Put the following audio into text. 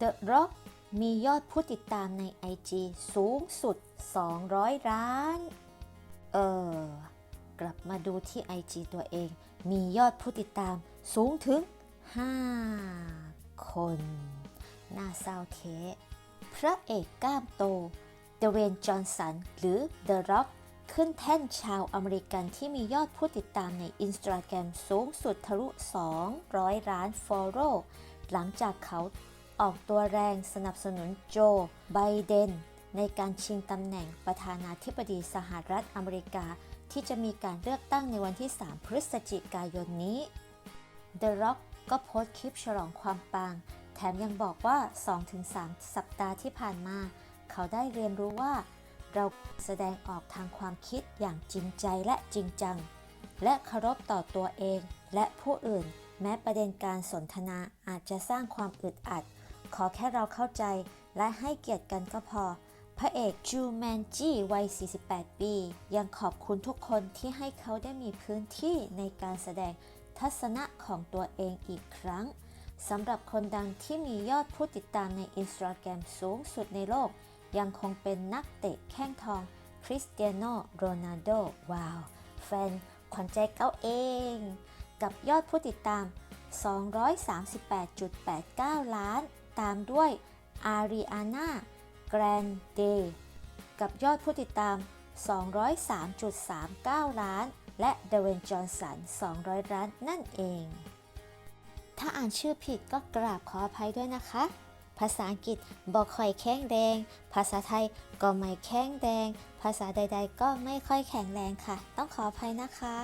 The Rock มียอดผู้ติดตามใน IG สูงสุด 200 ล้าน เออ กลับมาดูที่ IG ตัวเอง มียอดผู้ติดตามสูงถึง 5 คน น่าเศร้าเทะพระเอกกล้ามโต เดเวนจอห์นสัน หรือ The Rock ขึ้นแท่นชาวอเมริกันที่มียอดผู้ติดตามใน Instagram สูงสุดทะลุ 200 ล้าน follow หลังจากเขา ออกตัวแรงสนับสนุนโจ ไบเดน ในการชิงตำแหน่งประธานาธิบดีสหรัฐอเมริกา ที่จะมีการเลือกตั้งในวันที่ 3 พฤศจิกายนนี้ The Rock ก็โพสต์คลิปฉลองความปัง แถมยังบอกว่า 2-3 สัปดาห์ที่ผ่านมา เขาได้เรียนรู้ว่า เราแสดงออกทางความคิดอย่างจริงใจและจริงจัง และเคารพต่อตัวเองและผู้อื่น แม้ประเด็นการสนทนาอาจจะสร้างความอึดอัด ขอแค่เราเข้าใจและให้เกียรติกันก็พอ พระเอกจูแมนจีวัย 48 ปี ยังขอบคุณทุกคนที่ให้เขาได้มีพื้นที่ในการแสดงทัศนะของตัวเองอีกครั้งสำหรับคนดังที่มียอดผู้ติดตามใน Instagram สูงสุดในโลก ยังคงเป็นนักเตะแข้งทองคริสเตียโนโรนัลโดว้าว แฟน ขวัญใจเขาเอง กับยอดผู้ติดตาม 238.89 ล้าน ตามด้วยอารีอาน่าแกรนเดกับยอดผู้ติดตาม 203.39 ล้าน และเดเวนจอห์นสัน 200 ล้านนั่นเอง ถ้าอ่านชื่อผิดก็กราบขออภัยด้วยนะคะ ภาษาอังกฤษบอกค่อยแข็งแรง ภาษาไทยก็ไม่แข็งแรง ภาษาใดๆ ก็ไม่ค่อยแข็งแรงค่ะ ต้องขออภัยนะคะ